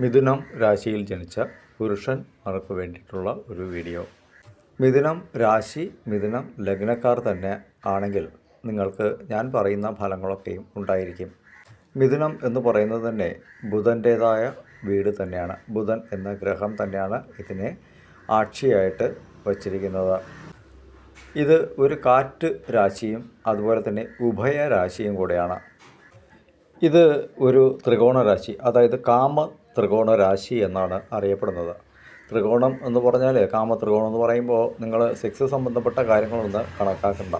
മിഥുനം രാശിയിൽ ജനിച്ച പുരുഷന്മാർക്ക് വേണ്ടിയിട്ടുള്ള ഒരു വീഡിയോ മിഥുനം രാശി മിഥുനം ലഗ്നക്കാർ തന്നെ ആണെങ്കിൽ നിങ്ങൾക്ക് ഞാൻ പറയുന്ന ഫലങ്ങളൊക്കെയും ഉണ്ടായിരിക്കും. മിഥുനം എന്ന് പറയുന്നത് തന്നെ ബുധന്റേതായ വീട് തന്നെയാണ്. ബുധൻ എന്ന ഗ്രഹം തന്നെയാണ് ഇതിനെ ആക്ഷിയായിട്ട് വച്ചിരിക്കുന്നത്. ഇത് ഒരു കാറ്റ് രാശിയും അതുപോലെ തന്നെ ഉഭയ രാശിയും കൂടെയാണ്. ഇത് ഒരു ത്രികോണ രാശി അതായത് കാമ ത്രികോണ രാശി എന്നാണ് അറിയപ്പെടുന്നത്. ത്രികോണം എന്ന് പറഞ്ഞാൽ കാമത്രികോണം എന്ന് പറയുമ്പോൾ നിങ്ങൾ സെക്സ് സംബന്ധപ്പെട്ട കാര്യങ്ങളൊന്ന് കണക്കാക്കണ്ട.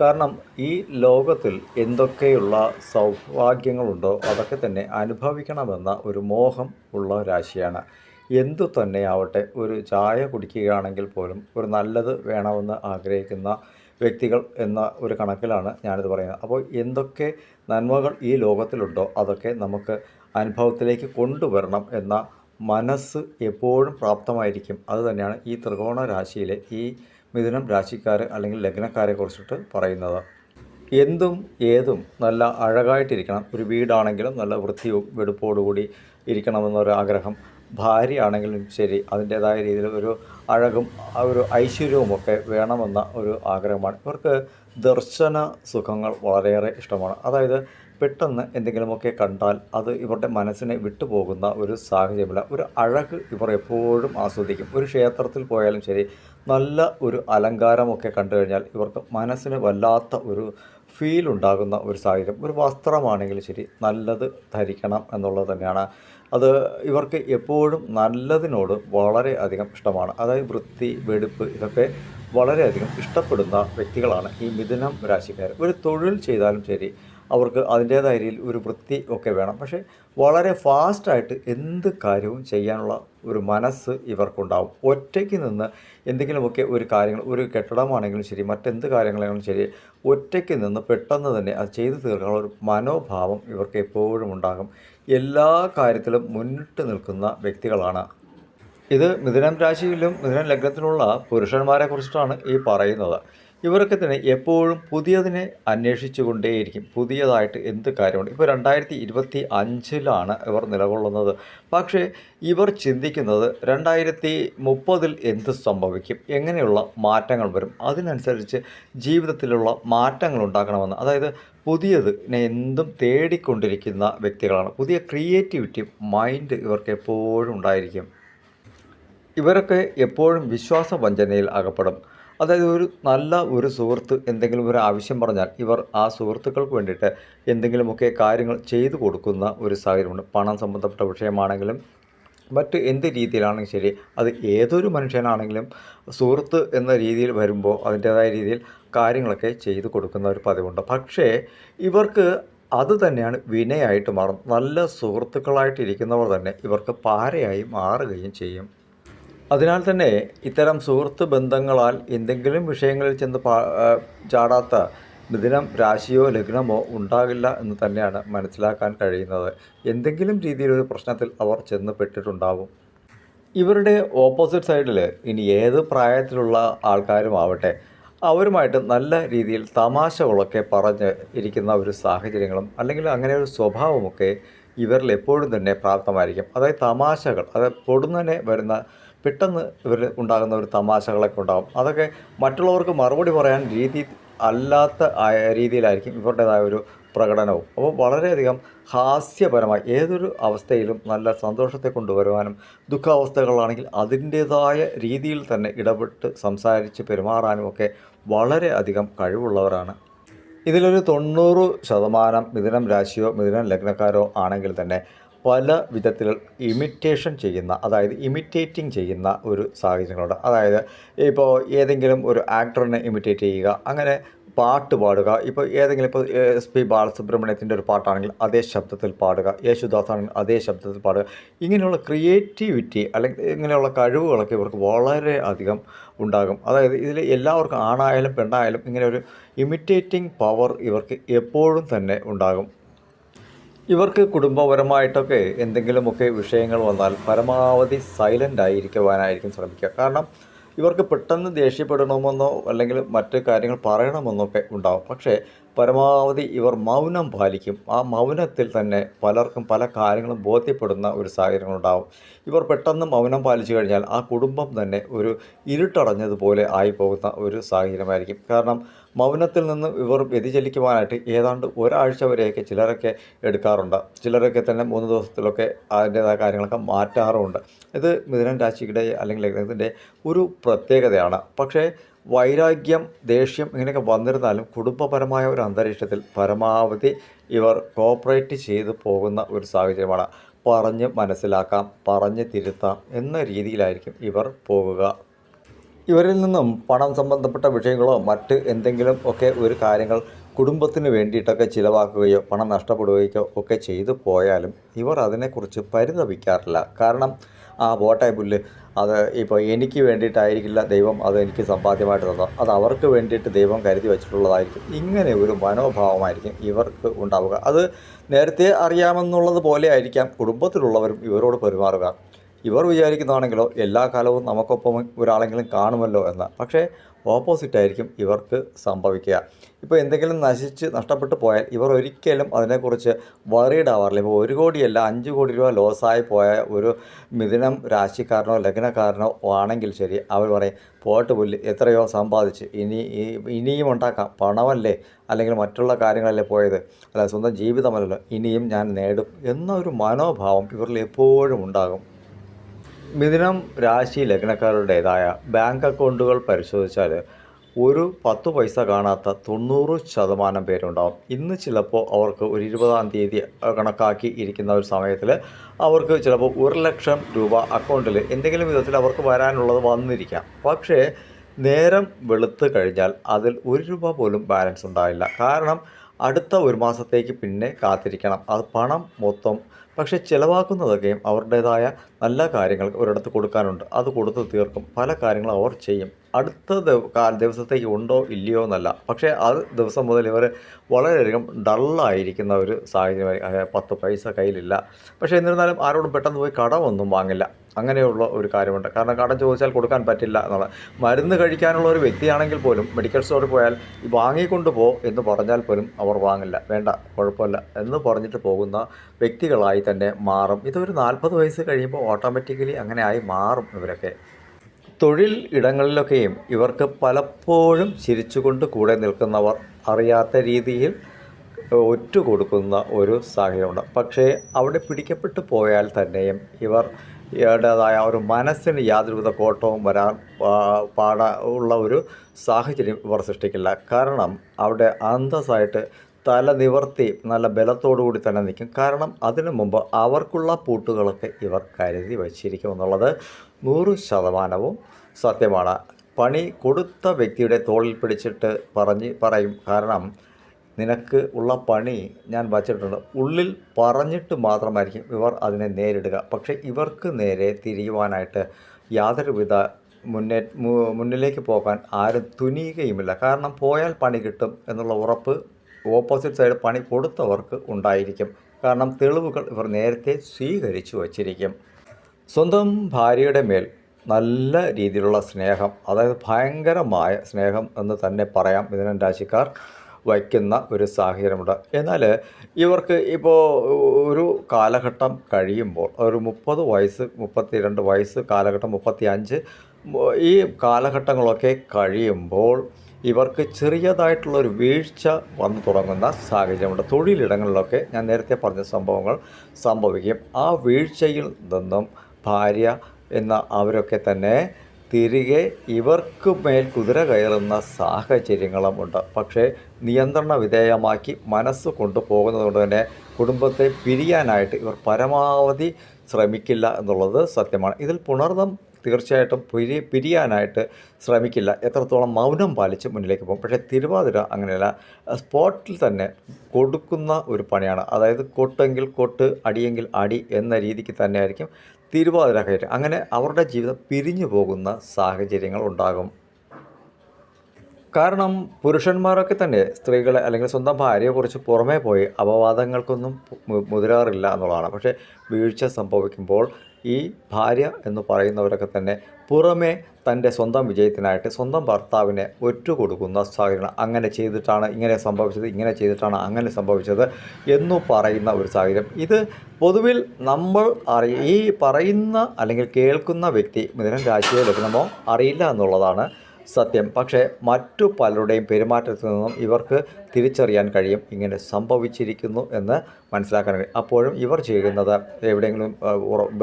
കാരണം ഈ ലോകത്തിൽ എന്തൊക്കെയുള്ള സൗഭാഗ്യങ്ങളുണ്ടോ അതൊക്കെ തന്നെ അനുഭവിക്കണമെന്ന ഒരു മോഹം ഉള്ള രാശിയാണ്. എന്തു തന്നെയാവട്ടെ ഒരു ചായ കുടിക്കുകയാണെങ്കിൽ പോലും ഒരു നല്ലത് വേണമെന്ന് ആഗ്രഹിക്കുന്ന വ്യക്തികൾ എന്ന ഒരു കണക്കിലാണ് ഞാനിത് പറയുന്നത്. അപ്പോൾ എന്തൊക്കെ നന്മകൾ ഈ ലോകത്തിലുണ്ടോ അതൊക്കെ നമുക്ക് അനുഭവത്തിലേക്ക് കൊണ്ടുവരണം എന്ന മനസ്സ് എപ്പോഴും പ്രാപ്തമായിരിക്കും. അതുതന്നെയാണ് ഈ ത്രികോണ രാശിയിലെ ഈ മിഥുനം രാശിക്കാർ അല്ലെങ്കിൽ ലഗ്നക്കാരെ കുറിച്ചിട്ട് പറയുന്നത്. എന്തും ഏതും നല്ല അഴകായിട്ടിരിക്കണം. ഒരു വീടാണെങ്കിലും നല്ല വൃത്തിയും വെടുപ്പോടുകൂടി ഇരിക്കണമെന്നൊരാഗ്രഹം. ഭാര്യയാണെങ്കിലും ശരി അതിന്റേതായ രീതിയിൽ ഒരു അഴകും ഒരു ഐശ്വര്യവും ഒക്കെ വേണമെന്ന ഒരു ആഗ്രഹമാണ്. ഇവർക്ക് ദർശന സുഖങ്ങൾ വളരെയേറെ ഇഷ്ടമാണ്. അതായത് പെട്ടെന്ന് എന്തെങ്കിലുമൊക്കെ കണ്ടാൽ അത് ഇവരുടെ മനസ്സിനെ വിട്ടുപോകുന്ന ഒരു സാഹചര്യമില്ല. ഒരു അഴക് ഇവർ എപ്പോഴും ആസ്വദിക്കും. ഒരു ക്ഷേത്രത്തിൽ പോയാലും ശരി നല്ല ഒരു അലങ്കാരമൊക്കെ കണ്ടു കഴിഞ്ഞാൽ ഇവർക്ക് മനസ്സിന് വല്ലാത്ത ഒരു ഫീൽ ഉണ്ടാകുന്ന ഒരു സാഹചര്യം. ഒരു വസ്ത്രമാണെങ്കിലും ശരി നല്ലത് ധരിക്കണം എന്നുള്ളത് തന്നെയാണ്. അത് ഇവർക്ക് എപ്പോഴും നല്ലതിനോട് വളരെയധികം ഇഷ്ടമാണ്. അതായത് വൃത്തി വെടുപ്പ് ഇതൊക്കെ വളരെയധികം ഇഷ്ടപ്പെടുന്ന വ്യക്തികളാണ് ഈ മിഥുനം രാശിക്കാർ. ഒരു തൊഴിൽ ചെയ്താലും ശരി അവർക്ക് അതിന്റേതായ രീതിയിൽ ഒരു വൃത്തി ഒക്കെ വേണം. പക്ഷേ വളരെ ഫാസ്റ്റായിട്ട് എന്ത് കാര്യവും ചെയ്യാനുള്ള ഒരു മനസ്സ് ഇവർക്കുണ്ടാവും. ഒറ്റയ്ക്ക് നിന്ന് എന്തെങ്കിലുമൊക്കെ ഒരു കാര്യങ്ങൾ ഒരു കെട്ടിടമാണെങ്കിലും ശരി മറ്റെന്ത് കാര്യങ്ങളാണെങ്കിലും ശരി ഒറ്റയ്ക്ക് നിന്ന് പെട്ടെന്ന് തന്നെ അത് ചെയ്തു തീർക്കാനുള്ള ഒരു മനോഭാവം ഇവർക്ക് എപ്പോഴും ഉണ്ടാകും. എല്ലാ കാര്യത്തിലും മുന്നിട്ട് നിൽക്കുന്ന വ്യക്തികളാണ്. ഇത് മിഥുനം രാശിയിലും മിഥുനം ലഗ്നത്തിലുള്ള പുരുഷന്മാരെ കുറിച്ചിട്ടാണ് ഈ പറയുന്നത്. ഇവരൊക്കെ തന്നെ എപ്പോഴും പുതിയതിനെ അന്വേഷിച്ചു കൊണ്ടേയിരിക്കും പുതിയതായിട്ട് എന്ത് കാര്യമുണ്ട്? ഇപ്പോൾ രണ്ടായിരത്തി ഇരുപത്തി അഞ്ചിലാണ് ഇവർ നിലകൊള്ളുന്നത്. പക്ഷേ ഇവർ ചിന്തിക്കുന്നത് രണ്ടായിരത്തി മുപ്പതിൽ എന്ത് സംഭവിക്കും? എങ്ങനെയുള്ള മാറ്റങ്ങൾ വരും? അതിനനുസരിച്ച് ജീവിതത്തിലുള്ള മാറ്റങ്ങൾ ഉണ്ടാക്കണമെന്ന് അതായത് പുതിയതിനെ എന്തും തേടിക്കൊണ്ടിരിക്കുന്ന വ്യക്തികളാണ്. പുതിയ ക്രിയേറ്റിവിറ്റി മൈൻഡ് ഇവർക്ക് എപ്പോഴും ഉണ്ടായിരിക്കും. ഇവരൊക്കെ എപ്പോഴും വിശ്വാസ വഞ്ചനയിൽ അകപ്പെടും. അതായത് ഒരു നല്ല ഒരു സുഹൃത്ത് എന്തെങ്കിലും ഒരു ആവശ്യം പറഞ്ഞാൽ ഇവർ ആ സുഹൃത്തുക്കൾക്ക് വേണ്ടിയിട്ട് എന്തെങ്കിലുമൊക്കെ കാര്യങ്ങൾ ചെയ്തു കൊടുക്കുന്ന ഒരു സാഹചര്യമുണ്ട്. പണം സംബന്ധപ്പെട്ട വിഷയമാണെങ്കിലും മറ്റ് എന്ത് രീതിയിലാണെങ്കിലും ശരി അത് ഏതൊരു മനുഷ്യനാണെങ്കിലും സുഹൃത്ത് എന്ന രീതിയിൽ വരുമ്പോൾ അതിന്റേതായ രീതിയിൽ കാര്യങ്ങളൊക്കെ ചെയ്തു കൊടുക്കുന്ന ഒരു പതിവുണ്ട്. പക്ഷേ ഇവർക്ക് അത് തന്നെയാണ് വിനയായിട്ട് മാറും. നല്ല സുഹൃത്തുക്കളായിട്ടിരിക്കുന്നവർ തന്നെ ഇവർക്ക് പാരയായി മാറുകയും ചെയ്യും. അതിനാൽ തന്നെ ഇത്തരം സുഹൃത്ത് ബന്ധങ്ങളാൽ എന്തെങ്കിലും വിഷയങ്ങളിൽ ചെന്ന് ചാടാത്ത മിഥുനം രാശിയോ ലഗ്നമോ ഉണ്ടാകില്ല എന്ന് തന്നെയാണ് മനസ്സിലാക്കാൻ കഴിയുന്നത്. എന്തെങ്കിലും രീതിയിലൊരു പ്രശ്നത്തിൽ അവർ ചെന്ന് പെട്ടിട്ടുണ്ടാവും. ഇവരുടെ ഓപ്പോസിറ്റ് സൈഡിൽ ഇനി ഏത് പ്രായത്തിലുള്ള ആൾക്കാരും ആവട്ടെ അവരുമായിട്ട് നല്ല രീതിയിൽ തമാശകളൊക്കെ പറഞ്ഞ് ഇരിക്കുന്ന ഒരു സാഹചര്യങ്ങളും അല്ലെങ്കിൽ അങ്ങനെ ഒരു സ്വഭാവമൊക്കെ ഇവരിൽ എപ്പോഴും തന്നെ പ്രാപ്തമായിരിക്കും. അതായത് തമാശകൾ അതായത് പൊടുന്നനെ വരുന്ന പെട്ടെന്ന് ഇവർ ഉണ്ടാകുന്ന ഒരു തമാശകളൊക്കെ ഉണ്ടാകും അതൊക്കെ മറ്റുള്ളവർക്ക് മറുപടി പറയാൻ രീതി അല്ലാത്ത രീതിയിലായിരിക്കും ഇവരുടേതായ ഒരു പ്രകടനവും. അപ്പോൾ വളരെയധികം ഹാസ്യപരമായി ഏതൊരു അവസ്ഥയിലും നല്ല സന്തോഷത്തെ കൊണ്ടുവരുവാനും ദുഃഖാവസ്ഥകളാണെങ്കിൽ അതിന്റേതായ രീതിയിൽ തന്നെ ഇടപെട്ട് സംസാരിച്ച് പെരുമാറാനും ഒക്കെ വളരെയധികം കഴിവുള്ളവരാണ്. ഇതിലൊരു തൊണ്ണൂറ് ശതമാനം മിഥുനം രാശിയോ മിഥുനം ലഗ്നക്കാരോ ആണെങ്കിൽ തന്നെ പല വിധത്തിൽ ഇമിറ്റേഷൻ ചെയ്യുന്ന അതായത് ഇമിറ്റേറ്റിംഗ് ചെയ്യുന്ന ഒരു സാഹചര്യങ്ങളുണ്ട്. അതായത് ഇപ്പോൾ ഏതെങ്കിലും ഒരു ആക്ടറിനെ ഇമിറ്റേറ്റ് ചെയ്യുക അങ്ങനെ പാട്ട് പാടുക ഇപ്പോൾ ഏതെങ്കിലും ഇപ്പോൾ എസ് പി ബാലസുബ്രഹ്മണ്യത്തിന്റെ ഒരു പാട്ടാണെങ്കിൽ അതേ ശബ്ദത്തിൽ പാടുക യേശുദാസ് ആണെങ്കിൽ അതേ ശബ്ദത്തിൽ പാടുക. ഇങ്ങനെയുള്ള ക്രിയേറ്റിവിറ്റി അല്ലെങ്കിൽ ഇങ്ങനെയുള്ള കഴിവുകളൊക്കെ ഇവർക്ക് വളരെ അധികം ഉണ്ടാകും. അതായത് ഇതിൽ എല്ലാവർക്കും ആണായാലും പെണ്ണായാലും ഇങ്ങനെ ഒരു ഇമിറ്റേറ്റിംഗ് പവർ ഇവർക്ക് എപ്പോഴും തന്നെ ഉണ്ടാകും. ഇവർക്ക് കുടുംബപരമായിട്ടൊക്കെ എന്തെങ്കിലുമൊക്കെ വിഷയങ്ങൾ വന്നാൽ പരമാവധി സൈലന്റ് ആയിരിക്കുവാനായിരിക്കും ശ്രമിക്കുക. കാരണം ഇവർക്ക് പെട്ടെന്ന് ദേഷ്യപ്പെടണമെന്നോ അല്ലെങ്കിൽ മറ്റ് കാര്യങ്ങൾ പറയണമെന്നോ ഒക്കെ ഉണ്ടാവും. പക്ഷേ പരമാവധി ഇവർ മൗനം പാലിക്കും. ആ മൗനത്തിൽ തന്നെ പലർക്കും പല കാര്യങ്ങളും ബോധ്യപ്പെടുന്ന ഒരു സാഹചര്യങ്ങളുണ്ടാവും. ഇവർ പെട്ടെന്ന് മൗനം പാലിച്ചു കഴിഞ്ഞാൽ ആ കുടുംബം തന്നെ ഒരു ഇരുട്ടടഞ്ഞതുപോലെ ആയിപ്പോകുന്ന ഒരു സാഹചര്യമായിരിക്കും. കാരണം മൗനത്തിൽ നിന്ന് ഇവർ വ്യതിചലിക്കുവാനായിട്ട് ഏതാണ്ട് ഒരാഴ്ച വരെയൊക്കെ ചിലരൊക്കെ എടുക്കാറുണ്ട്. ചിലരൊക്കെ തന്നെ മൂന്ന് ദിവസത്തിലൊക്കെ അതിന്റേതായ കാര്യങ്ങളൊക്കെ മാറ്റാറുമുണ്ട്. ഇത് മിഥുനൻ രാശിയുടെ അല്ലെങ്കിൽ ഇതിന്റെ ഒരു പ്രത്യേകതയാണ്. പക്ഷേ വൈരാഗ്യം ദേഷ്യം ഇങ്ങനെയൊക്കെ വന്നിരുന്നാലും കുടുംബപരമായ ഒരു അന്തരീക്ഷത്തിൽ പരമാവധി ഇവർ കോപ്പറേറ്റ് ചെയ്തു പോകുന്ന ഒരു സാഹചര്യമാണ്. പറഞ്ഞ് മനസ്സിലാക്കാം പറഞ്ഞ് തിരുത്താം എന്ന രീതിയിലായിരിക്കും ഇവർ പോകുക. ഇവരിൽ നിന്നും പണം സംബന്ധപ്പെട്ട വിഷയങ്ങളോ മറ്റ് എന്തെങ്കിലും ഒക്കെ ഒരു കാര്യങ്ങൾ കുടുംബത്തിന് വേണ്ടിയിട്ടൊക്കെ ചിലവാക്കുകയോ പണം നഷ്ടപ്പെടുകയോ ഒക്കെ ചെയ്തു പോയാലും ഇവർ അതിനെക്കുറിച്ച് പരിതപിക്കാറില്ല. കാരണം ആ പോട്ടെ പുല്ല്. അത് ഇപ്പോൾ എനിക്ക് വേണ്ടിയിട്ടായിരിക്കില്ല ദൈവം അത് എനിക്ക് സമ്പാദ്യമായിട്ട് തന്നത്. അത് അവർക്ക് വേണ്ടിയിട്ട് ദൈവം കരുതി വെച്ചിട്ടുള്ളതായിരിക്കും. ഇങ്ങനെ ഒരു മനോഭാവമായിരിക്കും ഇവർക്ക് ഉണ്ടാവുക. അത് നേരത്തെ അറിയാമെന്നുള്ളത് പോലെ ആയിരിക്കാം കുടുംബത്തിലുള്ളവരും ഇവരോട് പെരുമാറുക. ഇവർ വിചാരിക്കുന്നതാണെങ്കിലോ എല്ലാ കാലവും നമുക്കൊപ്പം ഒരാളെങ്കിലും കാണുമല്ലോ എന്ന്. പക്ഷേ ഓപ്പോസിറ്റ് ആയിരിക്കും ഇവർക്ക് സംഭവിക്കുക. ഇപ്പോൾ എന്തെങ്കിലും നശിച്ച് നഷ്ടപ്പെട്ടു പോയാൽ ഇവർ ഒരിക്കലും അതിനെക്കുറിച്ച് വറീഡ് ആവാറില്ല. ഇപ്പോൾ ഒരു കോടിയല്ല അഞ്ച് കോടി രൂപ ലോസായി പോയ ഒരു മിഥുനം രാശിക്കാരനോ ലഗ്നക്കാരനോ ആണെങ്കിൽ ശരി അവർ പറയും പോട്ട് പുല്ല് എത്രയോ സമ്പാദിച്ച്. ഇനി ഇനിയും ഉണ്ടാക്കാം. പണമല്ലേ? അല്ലെങ്കിൽ മറ്റുള്ള കാര്യങ്ങളല്ലേ പോയത്? അല്ല സ്വന്തം ജീവിതമല്ലല്ലോ. ഇനിയും ഞാൻ നേടും. എന്നൊരു മനോഭാവം ഇവരിൽ എപ്പോഴും ഉണ്ടാകും. മിഥുനം രാശി ലഗ്നക്കാരുടേതായ ബാങ്ക് അക്കൗണ്ടുകൾ പരിശോധിച്ചാൽ ഒരു പത്ത് പൈസ കാണാത്ത തൊണ്ണൂറ് ശതമാനം പേരുണ്ടാവും. ഇന്ന് ചിലപ്പോൾ അവർക്ക് ഒരു ഇരുപതാം തീയതി കണക്കാക്കി ഇരിക്കുന്ന ഒരു സമയത്തിൽ അവർക്ക് ചിലപ്പോൾ ഒരു ലക്ഷം രൂപ അക്കൗണ്ടിൽ എന്തെങ്കിലും വിധത്തിൽ അവർക്ക് വരാനുള്ളത് വന്നിരിക്കാം. പക്ഷേ നേരം വെളുത്ത് കഴിഞ്ഞാൽ അതിൽ ഒരു രൂപ പോലും ബാലൻസ് ഉണ്ടാവില്ല. കാരണം അടുത്ത ഒരു മാസത്തേക്ക് പിന്നെ കാത്തിരിക്കണം. അത് പണം മൊത്തം പക്ഷേ ചിലവാക്കുന്നതൊക്കെയും അവരുടേതായ നല്ല കാര്യങ്ങൾ ഒരിടത്ത് കൊടുക്കാനുണ്ട്. അത് കൊടുത്ത് തീർക്കും. പല കാര്യങ്ങളും അവർ ചെയ്യും. അടുത്ത ദിവസത്തേക്ക് ഉണ്ടോ ഇല്ലയോ എന്നല്ല. പക്ഷേ അത് ദിവസം മുതൽ ഇവർ വളരെയധികം ഡള്ളായിരിക്കുന്ന ഒരു സാഹചര്യമായി പത്ത് പൈസ കയ്യിലില്ല. പക്ഷേ എന്നിരുന്നാലും ആരോടും പെട്ടെന്ന് പോയി കടമൊന്നും വാങ്ങില്ല. അങ്ങനെയുള്ള ഒരു കാര്യമുണ്ട്. കാരണം കടം ചോദിച്ചാൽ കൊടുക്കാൻ പറ്റില്ല എന്നുള്ള. മരുന്ന് കഴിക്കാനുള്ള ഒരു വ്യക്തിയാണെങ്കിൽ പോലും മെഡിക്കൽ സ്റ്റോറിൽ പോയാൽ വാങ്ങിക്കൊണ്ട് പോ എന്ന് പറഞ്ഞാൽ പോലും അവർ വാങ്ങില്ല. വേണ്ട കുഴപ്പമില്ല എന്ന് പറഞ്ഞിട്ട് പോകുന്ന വ്യക്തികളായി തന്നെ മാറും. ഇതൊരു നാൽപ്പത് വയസ്സ് കഴിയുമ്പോൾ ഓട്ടോമാറ്റിക്കലി അങ്ങനെ ആയി മാറും ഇവരൊക്കെ. തൊഴിൽ ഇടങ്ങളിലൊക്കെയും ഇവർക്ക് പലപ്പോഴും ചിരിച്ചുകൊണ്ട് കൂടെ നിൽക്കുന്നവർ അറിയാത്ത രീതിയിൽ ഒറ്റ കൊടുക്കുന്ന ഒരു സാഹചര്യമുണ്ട്. പക്ഷേ അവിടെ പിടിക്കപ്പെട്ടു പോയാൽ തന്നെയും ഇവർ ഇവരുടേതായ ഒരു മനസ്സിന് യാതൊരുവിധ കോട്ടവും വരാൻ പാടുള്ള ഒരു സാഹചര്യം ഇവർ സൃഷ്ടിക്കില്ല. കാരണം അവിടെ അന്തസ്സായിട്ട് തല നിവർത്തി നല്ല ബലത്തോടുകൂടി തന്നെ നിൽക്കും. കാരണം അതിനു മുമ്പ് അവർക്കുള്ള പൂട്ടുകളൊക്കെ ഇവർ കരുതി വച്ചിരിക്കും എന്നുള്ളത് നൂറ് ശതമാനവും സത്യമാണ്. പണി കൊടുത്ത വ്യക്തിയുടെ തോളിൽ പിടിച്ചിട്ട് പറഞ്ഞ് പറയും കാരണം നിനക്ക് ഉള്ള പണി ഞാൻ വച്ചിട്ടുണ്ട്. ഉള്ളിൽ പറഞ്ഞിട്ട് മാത്രമായിരിക്കും ഇവർ അതിനെ നേരിടുക. പക്ഷേ ഇവർക്ക് നേരെ തിരിയുവാനായിട്ട് യാതൊരുവിധ മുന്നേ മുന്നിലേക്ക് പോകാൻ ആരും തുനിയുകയുമില്ല. കാരണം പോയാൽ പണി കിട്ടും എന്നുള്ള ഉറപ്പ് ഓപ്പോസിറ്റ് സൈഡ് പണി കൊടുത്തവർക്ക് ഉണ്ടായിരിക്കും. കാരണം തെളിവുകൾ ഇവർ നേരത്തെ സ്വീകരിച്ചു വച്ചിരിക്കും. സ്വന്തം ഭാര്യയുടെ മേൽ നല്ല രീതിയിലുള്ള സ്നേഹം അതായത് ഭയങ്കരമായ സ്നേഹം എന്ന് തന്നെ പറയാം മിഥുനൻ രാശിക്കാർ വയ്ക്കുന്ന ഒരു സാഹചര്യമുണ്ട്. എന്നാൽ ഇവർക്ക് ഇപ്പോൾ ഒരു കാലഘട്ടം കഴിയുമ്പോൾ ഒരു മുപ്പത് വയസ്സ് മുപ്പത്തിരണ്ട് വയസ്സ് കാലഘട്ടം മുപ്പത്തി അഞ്ച് ഈ കാലഘട്ടങ്ങളൊക്കെ കഴിയുമ്പോൾ ഇവർക്ക് ചെറിയതായിട്ടുള്ളൊരു വീഴ്ച വന്നു തുടങ്ങുന്ന സാഹചര്യമുണ്ട്. തൊഴിലിടങ്ങളിലൊക്കെ ഞാൻ നേരത്തെ പറഞ്ഞ സംഭവങ്ങൾ സംഭവിക്കും. ആ വീഴ്ചയിൽ നിന്നും ഭാര്യ എന്ന അവരൊക്കെ തന്നെ തിരികെ ഇവർക്ക് മേൽ കുതിര കയറുന്ന സാഹചര്യങ്ങളും ഉണ്ട്. പക്ഷേ നിയന്ത്രണ വിധേയമാക്കി മനസ്സ് കൊണ്ടുപോകുന്നത് കൊണ്ട് തന്നെ കുടുംബത്തെ പിരിയാനായിട്ട് ഇവർ പരമാവധി ശ്രമിക്കില്ല എന്നുള്ളത് സത്യമാണ്. ഇതിൽ പുണർന്നം തീർച്ചയായിട്ടും പിരി പിരിയാനായിട്ട് ശ്രമിക്കില്ല. എത്രത്തോളം മൗനം പാലിച്ച് മുന്നിലേക്ക് പോകും. പക്ഷേ തിരുവാതിര അങ്ങനെയല്ല. സ്പോട്ടിൽ തന്നെ കൊടുക്കുന്ന ഒരു പണിയാണ്. അതായത് കൊട്ടെങ്കിൽ കൊട്ട് അടിയെങ്കിൽ അടി എന്ന രീതിക്ക് തന്നെയായിരിക്കും തിരുവാതിര കയറ്റം. അങ്ങനെ അവരുടെ ജീവിതം പിരിഞ്ഞു പോകുന്ന സാഹചര്യങ്ങൾ ഉണ്ടാകും. കാരണം പുരുഷന്മാരൊക്കെ തന്നെ സ്ത്രീകളെ അല്ലെങ്കിൽ സ്വന്തം ഭാര്യയെക്കുറിച്ച് പുറമേ പോയി അപവാദങ്ങൾക്കൊന്നും മുതിരാറില്ല എന്നുള്ളതാണ്. പക്ഷേ വീഴ്ച സംഭവിക്കുമ്പോൾ ഈ ഭാര്യ എന്ന് പറയുന്നവരൊക്കെ തന്നെ പുറമേ തന്റെ സ്വന്തം വിജയത്തിനായിട്ട് സ്വന്തം ഭർത്താവിനെ ഒറ്റ കൊടുക്കുന്ന സാഹചര്യം അങ്ങനെ ചെയ്തിട്ടാണ് ഇങ്ങനെ സംഭവിച്ചത് ഇങ്ങനെ ചെയ്തിട്ടാണ് അങ്ങനെ സംഭവിച്ചത് എന്ന് പറയുന്ന ഒരു സാഹചര്യം. ഇത് പൊതുവിൽ നമ്മൾ അറിയ ഈ പറയുന്ന അല്ലെങ്കിൽ കേൾക്കുന്ന വ്യക്തി മിഥുനം രാശിയോ ലഗ്നമോ അറിയില്ല എന്നുള്ളതാണ് സത്യം. പക്ഷേ മറ്റു പലരുടെയും പെരുമാറ്റത്തിൽ നിന്നും ഇവർക്ക് തിരിച്ചറിയാൻ കഴിയും. ഇങ്ങനെ സംഭവിച്ചിരിക്കുന്നു എന്ന് മനസ്സിലാക്കാൻ കഴിയും. അപ്പോഴും ഇവർ ചെയ്യുന്നത് എവിടെയെങ്കിലും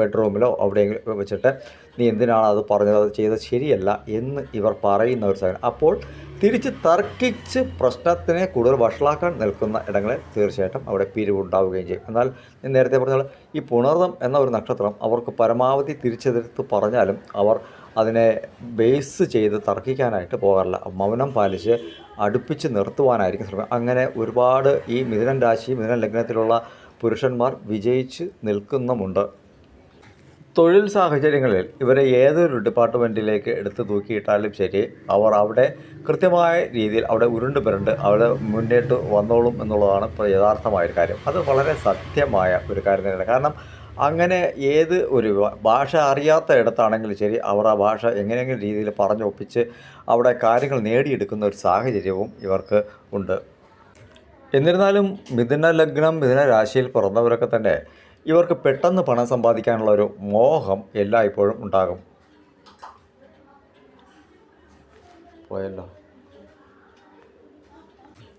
ബെഡ്റൂമിലോ അവിടെയെങ്കിലും വെച്ചിട്ട് നീ എന്തിനാണ് അത് പറഞ്ഞത്? അത് ചെയ്തത് ശരിയല്ല എന്ന് ഇവർ പറയുന്ന ഒരു സാധനം അപ്പോൾ തിരിച്ച് തർക്കിച്ച് പ്രശ്നത്തിനെ കൂടുതൽ വഷളാക്കാൻ നിൽക്കുന്ന ഇടങ്ങളിൽ തീർച്ചയായിട്ടും അവിടെ പിരിവുണ്ടാവുകയും ചെയ്യും. എന്നാൽ നേരത്തെ പറഞ്ഞാൽ ഈ പുണർദം എന്ന ഒരു നക്ഷത്രം അവർക്ക് പരമാവധി തിരിച്ചെതിർത്ത് പറഞ്ഞാലും അവർ അതിനെ ബേസ് ചെയ്ത് തർക്കിക്കാനായിട്ട് പോകാറില്ല. മൗനം പാലിച്ച് അടുപ്പിച്ച് നിർത്തുവാനായിരിക്കും ശ്രമം. അങ്ങനെ ഒരുപാട് ഈ മിഥുനൻ രാശി മിഥുനൻ ലഗ്നത്തിലുള്ള പുരുഷന്മാർ വിജയിച്ച് നിൽക്കുന്നുമുണ്ട്. തൊഴിൽ സാഹചര്യങ്ങളിൽ ഇവരെ ഏതൊരു ഡിപ്പാർട്ട്മെന്റിലേക്ക് എടുത്ത് തൂക്കിയിട്ടാലും ശരി അവർ അവിടെ കൃത്യമായ രീതിയിൽ അവിടെ ഉരുണ്ട് പുരണ്ട് അവിടെ മുന്നേറ്റ് വന്നോളും എന്നുള്ളതാണ് ഇപ്പോൾ കാര്യം. അത് വളരെ സത്യമായ ഒരു കാര്യം തന്നെയാണ് കാരണം അങ്ങനെ ഏത് ഒരു ഭാഷ അറിയാത്ത ഇടത്താണെങ്കിലും ശരി അവർ ആ ഭാഷ എങ്ങനെയെങ്കിലും രീതിയിൽ പറഞ്ഞൊപ്പിച്ച് അവിടെ കാര്യങ്ങൾ നേടിയെടുക്കുന്ന ഒരു സാഹചര്യവും ഇവർക്ക് ഉണ്ട്. എന്നിരുന്നാലും മിഥുന ലഗ്നം മിഥുന രാശിയിൽ പിറന്നവരൊക്കെ തന്നെ ഇവർക്ക് പെട്ടെന്ന് പണം സമ്പാദിക്കാനുള്ള ഒരു മോഹം എല്ലായ്പ്പോഴും ഉണ്ടാകും. പോയല്ലോ.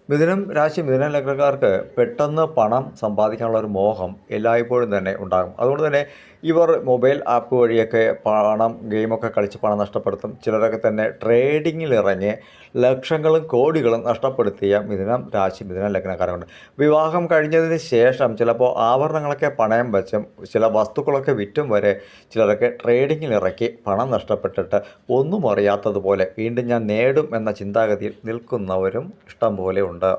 മിഥുനം രാശി മിഥുന ലഗ്നക്കാർക്ക് പെട്ടെന്ന് പണം സമ്പാദിക്കാനുള്ള ഒരു മോഹം എല്ലായ്പ്പോഴും തന്നെ ഉണ്ടാകും. അതുകൊണ്ട് തന്നെ ഇവർ മൊബൈൽ ആപ്പ് വഴിയൊക്കെ പണം ഗെയിമൊക്കെ കളിച്ച് പണം നഷ്ടപ്പെടുത്തും. ചിലരൊക്കെ തന്നെ ട്രേഡിങ്ങിൽ ഇറങ്ങി ലക്ഷങ്ങളും കോടികളും നഷ്ടപ്പെടുത്തിയ മിഥുനം രാശി മിഥുന ലഗ്നക്കാരുണ്ട്. വിവാഹം കഴിഞ്ഞതിന് ശേഷം ചിലപ്പോൾ ആഭരണങ്ങളൊക്കെ പണയം വെച്ചും ചില വസ്തുക്കളൊക്കെ വിറ്റും വരെ ചിലരൊക്കെ ട്രേഡിങ്ങിൽ ഇറക്കി പണം നഷ്ടപ്പെട്ടിട്ട് ഒന്നും അറിയാത്തതുപോലെ വീണ്ടും ഞാൻ നേടും എന്ന ചിന്താഗതിയിൽ നിൽക്കുന്നവരും ഇഷ്ടം പോലെ ഉണ്ട്.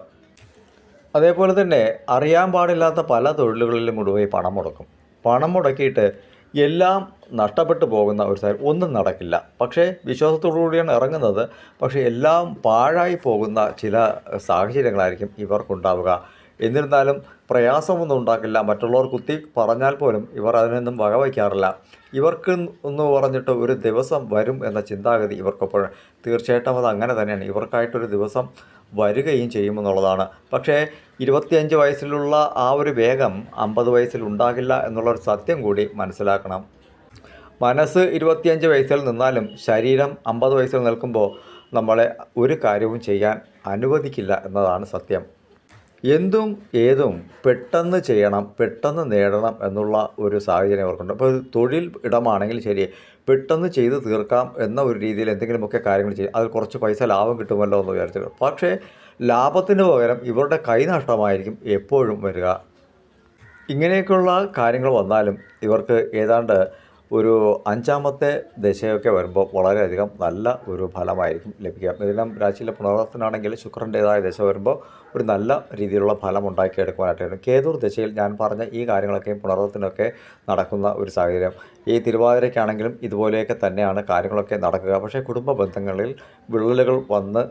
അതേപോലെ തന്നെ അറിയാൻ പാടില്ലാത്ത പല തൊഴിലുകളിലും കൊണ്ടുപോയി പണം മുടക്കും. പണം മുടക്കിയിട്ട് എല്ലാം നഷ്ടപ്പെട്ടു പോകുന്ന ഒരു സാഹചര്യം ഒന്നും നടക്കില്ല. പക്ഷേ വിശ്വാസത്തോടു കൂടിയാണ് ഇറങ്ങുന്നത്. പക്ഷേ എല്ലാം പാഴായി പോകുന്ന ചില സാഹചര്യങ്ങളായിരിക്കും ഇവർക്കുണ്ടാവുക. എന്നിരുന്നാലും പ്രയാസമൊന്നും ഉണ്ടാക്കില്ല. മറ്റുള്ളവർ കുത്തി പറഞ്ഞാൽ പോലും ഇവർ അതിനൊന്നും വകവയ്ക്കാറില്ല. ഇവർക്ക് എന്ന് പറഞ്ഞിട്ട് ഒരു ദിവസം വരും എന്ന ചിന്താഗതി ഇവർക്കെപ്പോഴും തീർച്ചയായിട്ടും അത് അങ്ങനെ തന്നെയാണ്. ഇവർക്കായിട്ടൊരു ദിവസം വരികയും ചെയ്യുമെന്നുള്ളതാണ്. പക്ഷേ ഇരുപത്തിയഞ്ച് വയസ്സിലുള്ള ആ ഒരു വേഗം അമ്പത് വയസ്സിൽ ഉണ്ടാകില്ല എന്നുള്ളൊരു സത്യം കൂടി മനസ്സിലാക്കണം. മനസ്സ് ഇരുപത്തിയഞ്ച് വയസ്സിൽ നിന്നാലും ശരീരം അമ്പത് വയസ്സിൽ നിൽക്കുമ്പോൾ നമ്മളെ ഒരു കാര്യവും ചെയ്യാൻ അനുവദിക്കില്ല എന്നതാണ് സത്യം. എന്തും ഏതും പെട്ടെന്ന് ചെയ്യണം പെട്ടെന്ന് നേടണം എന്നുള്ള ഒരു സാഹചര്യം അവർക്കുണ്ട്. അപ്പോൾ തൊഴിൽ ഇടമാണെങ്കിൽ ശരി പെട്ടെന്ന് ചെയ്ത് തീർക്കാം എന്ന ഒരു രീതിയിൽ എന്തെങ്കിലുമൊക്കെ കാര്യങ്ങൾ ചെയ്യും അതിൽ കുറച്ച് പൈസ ലാഭം കിട്ടുമല്ലോ എന്ന് വിചാരിച്ചു പക്ഷേ ലാഭത്തിന് പകരം ഇവരുടെ കൈനഷ്ടമായിരിക്കും എപ്പോഴും വരിക. ഇങ്ങനെയൊക്കെയുള്ള കാര്യങ്ങൾ വന്നാലും ഇവർക്ക് ഏതാണ്ട് ഒരു അഞ്ചാമത്തെ ദശയൊക്കെ വരുമ്പോൾ വളരെയധികം നല്ല ഒരു ഫലമായിരിക്കും ലഭിക്കുക. ഇതെല്ലാം രാശിയിലെ പുനർവസനാണെങ്കിൽ ശുക്രന്റേതായ ദശ വരുമ്പോൾ ഒരു നല്ല രീതിയിലുള്ള ഫലം ഉണ്ടാക്കിയെടുക്കുവാനായിട്ടായിരുന്നു. കേതൂർ ദശയിൽ ഞാൻ പറഞ്ഞ ഈ കാര്യങ്ങളൊക്കെയും പുണർവത്തിനൊക്കെ നടക്കുന്ന ഒരു സാഹചര്യം. ഈ തിരുവാതിരയ്ക്കാണെങ്കിലും ഇതുപോലെയൊക്കെ തന്നെയാണ് കാര്യങ്ങളൊക്കെ നടക്കുക. പക്ഷേ കുടുംബ ബന്ധങ്ങളിൽ വിള്ളലുകൾ വന്ന്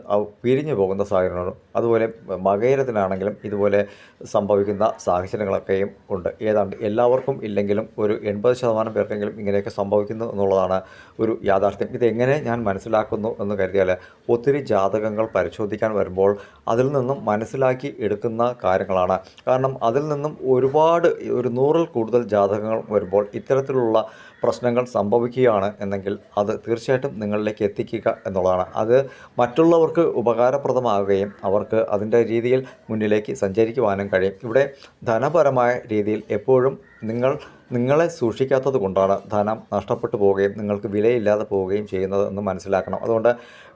പിരിഞ്ഞു പോകുന്ന സാഹചര്യങ്ങളും അതുപോലെ മകേരത്തിനാണെങ്കിലും ഇതുപോലെ സംഭവിക്കുന്ന സാഹചര്യങ്ങളൊക്കെയും ഉണ്ട്. ഏതാണ്ട് എല്ലാവർക്കും ഇല്ലെങ്കിലും ഒരു എൺപത് ശതമാനം പേർക്കെങ്കിലും ഇങ്ങനെയൊക്കെ സംഭവിക്കുന്നു എന്നുള്ളതാണ് ഒരു യാഥാർത്ഥ്യം. ഇതെങ്ങനെ ഞാൻ മനസ്സിലാക്കുന്നു എന്ന് കരുതിയാൽ ഒത്തിരി ജാതകങ്ങൾ പരിശോധിക്കാൻ വരുമ്പോൾ അതിൽ നിന്നും മനസ്സിലാക്കി എടുക്കുന്ന കാര്യങ്ങളാണ്. കാരണം അതിൽ നിന്നും ഒരുപാട് ഒരു നൂറിൽ കൂടുതൽ ജാതകങ്ങൾ വരുമ്പോൾ ഇത്തരത്തിലുള്ള പ്രശ്നങ്ങൾ സംഭവിക്കുകയാണ് എന്നെങ്കിൽ അത് തീർച്ചയായിട്ടും നിങ്ങളിലേക്ക് എത്തിക്കുക എന്നുള്ളതാണ്. അത് മറ്റുള്ളവർക്ക് ഉപകാരപ്രദമാകുകയും അവർക്ക് അതിന്റെ രീതിയിൽ മുന്നിലേക്ക് സഞ്ചരിക്കുവാനും കഴിയും. ഇവിടെ ധനപരമായ രീതിയിൽ എപ്പോഴും നിങ്ങൾ നിങ്ങളെ സൂക്ഷിക്കാത്തത് കൊണ്ടാണ് ധനം നഷ്ടപ്പെട്ടു പോവുകയും നിങ്ങൾക്ക് വിലയില്ലാതെ പോവുകയും ചെയ്യുന്നത് എന്ന് മനസ്സിലാക്കണം. അതുകൊണ്ട്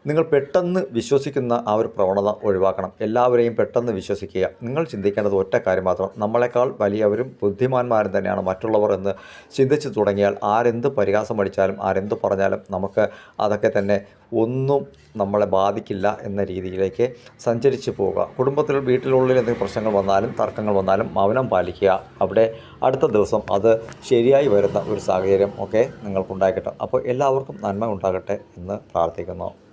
നിങ്ങൾ പെട്ടെന്ന് വിശ്വസിക്കുന്ന ആ ഒരു പ്രവണത ഒഴിവാക്കണം. എല്ലാവരെയും പെട്ടെന്ന് വിശ്വസിക്കുക. നിങ്ങൾ ചിന്തിക്കേണ്ടത് ഒറ്റ കാര്യം മാത്രം. നമ്മളെക്കാൾ വലിയവരും ബുദ്ധിമാന്മാരും തന്നെയാണ് മറ്റുള്ളവർ എന്ന് ചിന്തിച്ചു തുടങ്ങിയാൽ ആരെന്ത് പരിഹാസം അടിച്ചാലും ആരെന്ത് പറഞ്ഞാലും നമുക്ക് അതൊക്കെ തന്നെ ഒന്നും നമ്മളെ ബാധിക്കില്ല എന്ന രീതിയിലേക്ക് സഞ്ചരിച്ചു പോവുക. കുടുംബത്തിൽ വീട്ടിലുള്ളിൽ എന്തെങ്കിലും പ്രശ്നങ്ങൾ വന്നാലും തർക്കങ്ങൾ വന്നാലും മൗനം പാലിക്കുക. അവിടെ അടുത്ത ദിവസം അത് ശരിയായി വരുന്ന ഒരു സാഹചര്യം ഒക്കെ നിങ്ങൾക്കുണ്ടായിക്കട്ടെ അപ്പോൾ എല്ലാവർക്കും നന്മ ഉണ്ടാകട്ടെ എന്ന് പ്രാർത്ഥിക്കുന്നു.